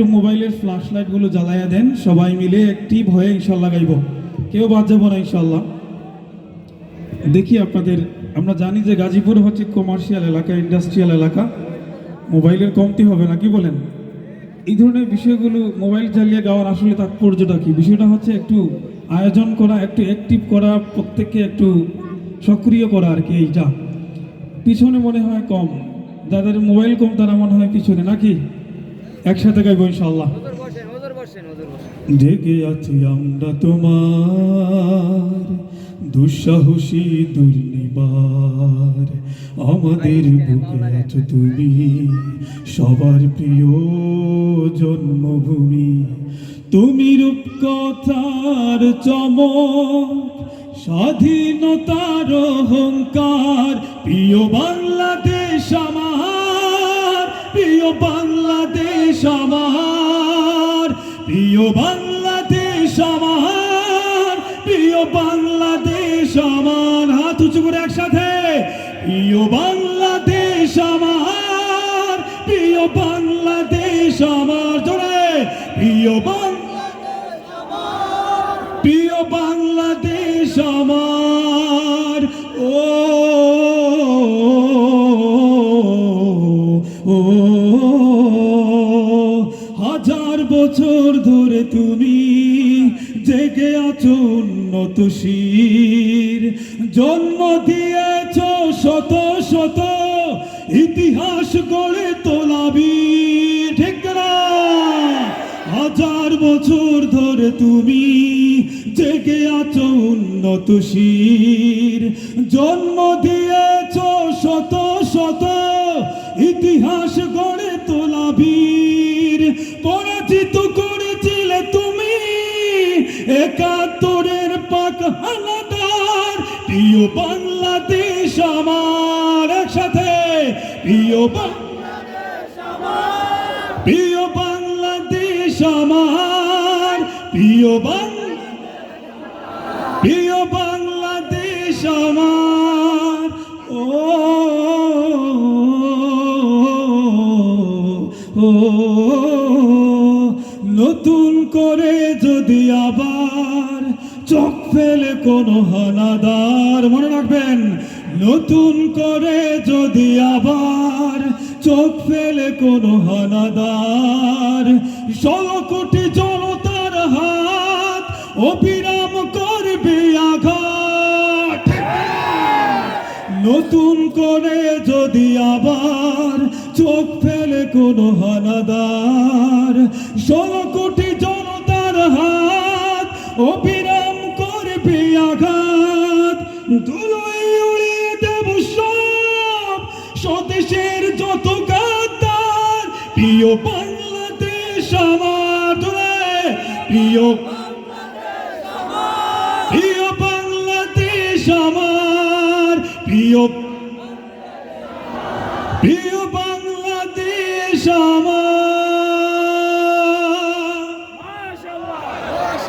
একটু মোবাইলের ফ্ল্যাশ লাইটগুলো জ্বালাইয়া দেন, সবাই মিলে অ্যাক্টিভ হয়ে ইনশাল্লাহ গাইব। কেউ বাদ যাব না ইনশাল্লাহ। দেখি আপনাদের, আমরা জানি যে গাজীপুর হচ্ছে কমার্শিয়াল এলাকা ইন্ডাস্ট্রিয়াল এলাকা। মোবাইলের কমতি হবে না, কি বলেন? এই ধরনের বিষয়গুলো মোবাইল চালিয়ে গাওয়ার আসলে তাৎপর্যটা কি? বিষয়টা হচ্ছে একটু আয়োজন করা, একটু অ্যাক্টিভ করা, প্রত্যেককে একটু সক্রিয় করা আর কি এইটা। পিছনে মনে হয় কম। যাদের মোবাইল কম, তারা মনে হয় পিছনে, নাকি? একসাথে গাইব ইনশাল্লাহ ডেকে আছি আমরা তোমার দুঃসাহসী দুর্নিবার। আমাদের বুকে আছো তুমি সবার প্রিয় জন্মভূমি। তুমি রূপকথার চমক স্বাধীনতার অহংকার। প্রিয় বাংলাদেশ আমার প্রিয় আমার, প্রিয় বাংলাদেশ আমার, প্রিয় বাংলাদেশ আমার। হাত উঁচু করে একসাথে, প্রিয় বাংলাদেশ আমার, প্রিয় বাংলাদেশ আমার। জোরে, প্রিয় বাংলাদেশ আমার, প্রিয় বাংলাদেশ আমার। বছর ধরে তুমি জেগে আছো উন্নত শির। জন্ম দিয়েছ শত শত ইতিহাস গড়ে তোলাবি হাজার বছর ধরে তুমি জেগে আছো উন্নত শির। জন্ম দিয়েছ শত শত ইতিহাস গড়ে তোলা বীর। পরাজিত একাত্তরের পাক হানাদার প্রিয় বাংলাদেশ আমার একসাথে প্রিয় প্রিয় বাংলাদেশ আমার প্রিয় প্রিয় বাংলাদেশ আমার ও নতুন আবার চোখ ফেলে কোনো হানাদার মনে রাখবেন, নতুন করে যদি আবার চোখ ফেলে কোনো হানাদার ষোলো জনতার হাত অবিরাম করবে আঘাত। নতুন করে যদি আবার চোখ ফেলে কোনো হানাদার, ষোলো কোটি দুলোই উড়িয়ে স্বদেশের যত গাদ্দার প্রিয় বাংলাদেশ আমার প্রিয় প্রিয় বাংলাদেশ আমার, প্রিয় প্রিয় বাংলাদেশ আমার।